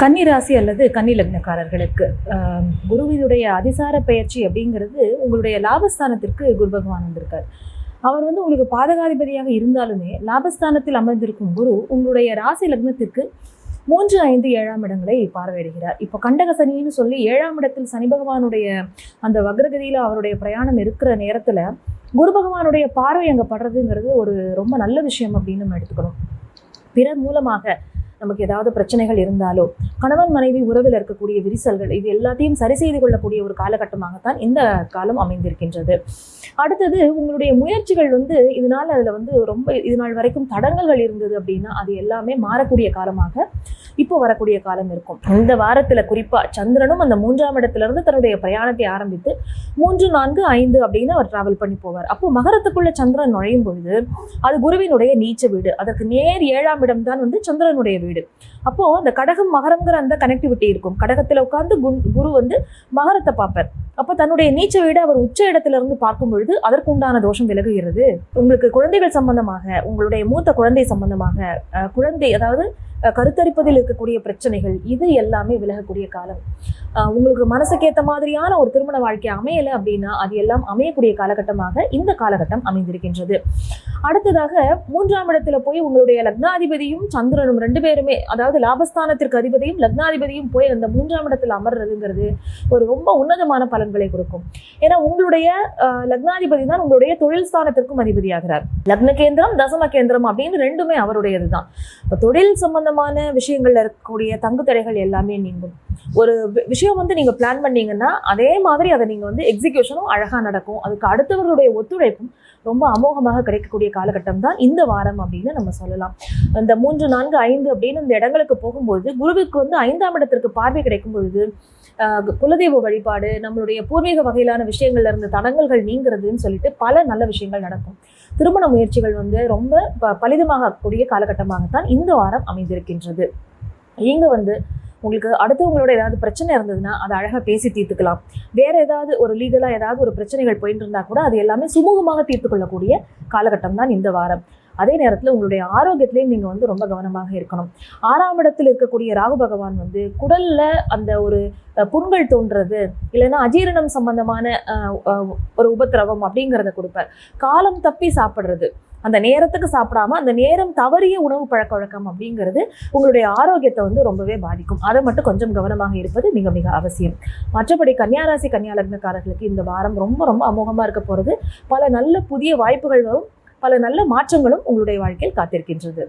கன்னிராசி அல்லது கன்னி லக்னக்காரர்களுக்கு குருவினுடைய அதிசார பயிற்சி அப்படிங்கிறது உங்களுடைய லாபஸ்தானத்திற்கு குரு பகவான் வந்திருக்கார். அவர் வந்து உங்களுக்கு பாதகாதிபதியாக இருந்தாலுமே லாபஸ்தானத்தில் அமர்ந்திருக்கும் குரு உங்களுடைய ராசி லக்னத்திற்கு மூன்று ஐந்து ஏழாம் இடங்களை பார்வையிடுகிறார். இப்போ கண்டக சனின்னு சொல்லி ஏழாம் இடத்தில் சனி பகவானுடைய அந்த வக்ரகதியில் அவருடைய பிரயாணம் இருக்கிற நேரத்தில் குரு பகவானுடைய பார்வை அங்கே படுறதுங்கிறது ஒரு ரொம்ப நல்ல விஷயம் அப்படின்னு நம்ம எடுத்துக்கணும். பிறர் மூலமாக நமக்கு ஏதாவது பிரச்சனைகள் இருந்தாலோ கணவன் மனைவி உறவில் இருக்கக்கூடிய விரிசல்கள் இது எல்லாத்தையும் சரி செய்து கொள்ளக்கூடிய ஒரு காலகட்டமாகத்தான் இந்த காலம் அமைந்திருக்கின்றது. அடுத்தது உங்களுடைய முயற்சிகள் வந்து இதனால் அதில் வந்து ரொம்ப இது நாள் வரைக்கும் தடங்கல்கள் இருந்தது அப்படின்னா அது எல்லாமே மாறக்கூடிய காலமாக இப்போ வரக்கூடிய காலம் இருக்கும். இந்த வாரத்தில் குறிப்பாக சந்திரனும் அந்த மூன்றாம் இடத்துல இருந்து தன்னுடைய பிரயாணத்தை ஆரம்பித்து மூன்று நான்கு ஐந்து அப்படின்னு அவர் டிராவல் பண்ணி போவார். அப்போ மகரத்துக்குள்ள சந்திரன் நுழையும் பொழுது அது குருவினுடைய நீச்ச வீடு. அதற்கு நேர் ஏழாம் இடம் தான் வந்து சந்திரனுடைய வீடு. அப்போ அந்த கடகம் மகரங்கிற அந்த கனெக்டிவிட்டி இருக்கும். கடகத்தில் உட்கார்ந்து குரு- குரு வந்து மகரத்தை பார்ப்பார். அப்ப தன்னுடைய நீச்ச வீடு அவர் உச்ச இடத்துல இருந்து பார்க்கும் பொழுது அதற்கு உண்டான தோஷம் விலகுகிறது. உங்களுக்கு குழந்தைகள் சம்பந்தமாக உங்களுடைய மூத்த குழந்தை சம்பந்தமாக குழந்தை அதாவது கருத்தரிப்பதில் இருக்கக்கூடிய பிரச்சனைகள் இது எல்லாமே விலகக்கூடிய காலம். உங்களுக்கு மனசுக்கு ஏத்த மாதிரியான ஒரு திருமண வாழ்க்கை அமையலை அப்படின்னா அது எல்லாம் அமையக்கூடிய காலகட்டமாக இந்த காலகட்டம் அமைந்திருக்கின்றது. அடுத்ததாக மூன்றாம் இடத்துல போய் உங்களுடைய லக்னாதிபதியும் சந்திரனும் ரெண்டு பேருமே அதாவது லாபஸ்தானத்திற்கு அதிபதியும் லக்னாதிபதியும் போய் அந்த மூன்றாம் இடத்துல அமர்றதுங்கிறது ஒரு ரொம்ப உன்னதமான பல பலன்களை கொடுக்கும். ஏன்னா உங்களுடைய அஹ், லக்னாதிபதி தான் உங்களுடைய தொழில் ஸ்தானத்திற்கும் அதிபதியாகிறார். லக்ன கேந்திரம் தசம கேந்திரம் அப்படின்னு ரெண்டுமே அவருடையது தான் இப்போ தொழில் சம்பந்தமான விஷயங்கள்ல இருக்கக்கூடிய தங்கு தடைகள் எல்லாமே நீங்கும். ஒரு விஷயம் வந்து நீங்கள் பிளான் பண்ணீங்கன்னா அதே மாதிரி அதை நீங்கள் வந்து எக்ஸிகியூஷனும் அழகாக நடக்கும். அதுக்கு அடுத்தவர்களுடைய ஒத்துழைப்பும் ரொம்ப அமோகமாக கிடைக்கக்கூடிய காலகட்டம் தான் இந்த வாரம் அப்படின்னு நம்ம சொல்லலாம். இந்த மூன்று நான்கு ஐந்து அப்படின்னு இந்த இடங்களுக்கு போகும்போது குருவுக்கு வந்து ஐந்தாம் இடத்திற்கு பார்வை கிடைக்கும் பொழுது குலதெய்வ வழிபாடு நம்மளுடைய பூர்வீக வகையிலான விஷயங்கள்ல இருந்து தடங்கல்கள் நீங்கிறதுன்னு சொல்லிட்டு பல நல்ல விஷயங்கள் நடக்கும். திருமண முயற்சிகள் வந்து ரொம்ப ப- பலிதமாகக்கூடிய காலகட்டமாகத்தான் இந்த வாரம் அமைந்திருக்கின்றது. இங்கே வந்து உங்களுக்கு அடுத்தவங்களோட ஏதாவது பிரச்சனை இருந்ததுன்னா அதை அழகாக பேசி தீர்த்துக்கலாம். வேற ஏதாவது ஒரு லீகலாக ஏதாவது ஒரு பிரச்சனைகள் போயிட்டு இருந்தால் கூட அது எல்லாமே சுமூகமாக தீர்த்து கொள்ளக்கூடிய காலகட்டம் தான் இந்த வாரம். அதே நேரத்தில் உங்களுடைய ஆரோக்கியத்திலையும் நீங்கள் வந்து ரொம்ப கவனமாக இருக்கணும். ஆறாம் இடத்தில் இருக்கக்கூடிய ராகு பகவான் வந்து குடலில் அந்த ஒரு புண்கள் தோன்றது இல்லைன்னா அஜீரணம் சம்பந்தமான ஒரு உபத்திரவம் அப்படிங்கிறத கொடுப்பார். காலம் தப்பி சாப்பிட்றது அந்த நேரத்துக்கு சாப்பிடாம அந்த நேரம் தவறிய உணவு பழக்க வழக்கம் அப்படிங்கிறது உங்களுடைய ஆரோக்கியத்தை வந்து ரொம்பவே பாதிக்கும். அதை மட்டும் கொஞ்சம் கவனமாக இருப்பது மிக மிக அவசியம். மற்றபடி கன்னியாராசி கன்னியா லக்னக்காரர்களுக்கு இந்த வாரம் ரொம்ப ரொம்ப அமோகமாக இருக்க போகிறது பல நல்ல புதிய வாய்ப்புகள் வரும் பல நல்ல மாற்றங்களும் உங்களுடைய வாழ்க்கையில் காத்திருக்கின்றது.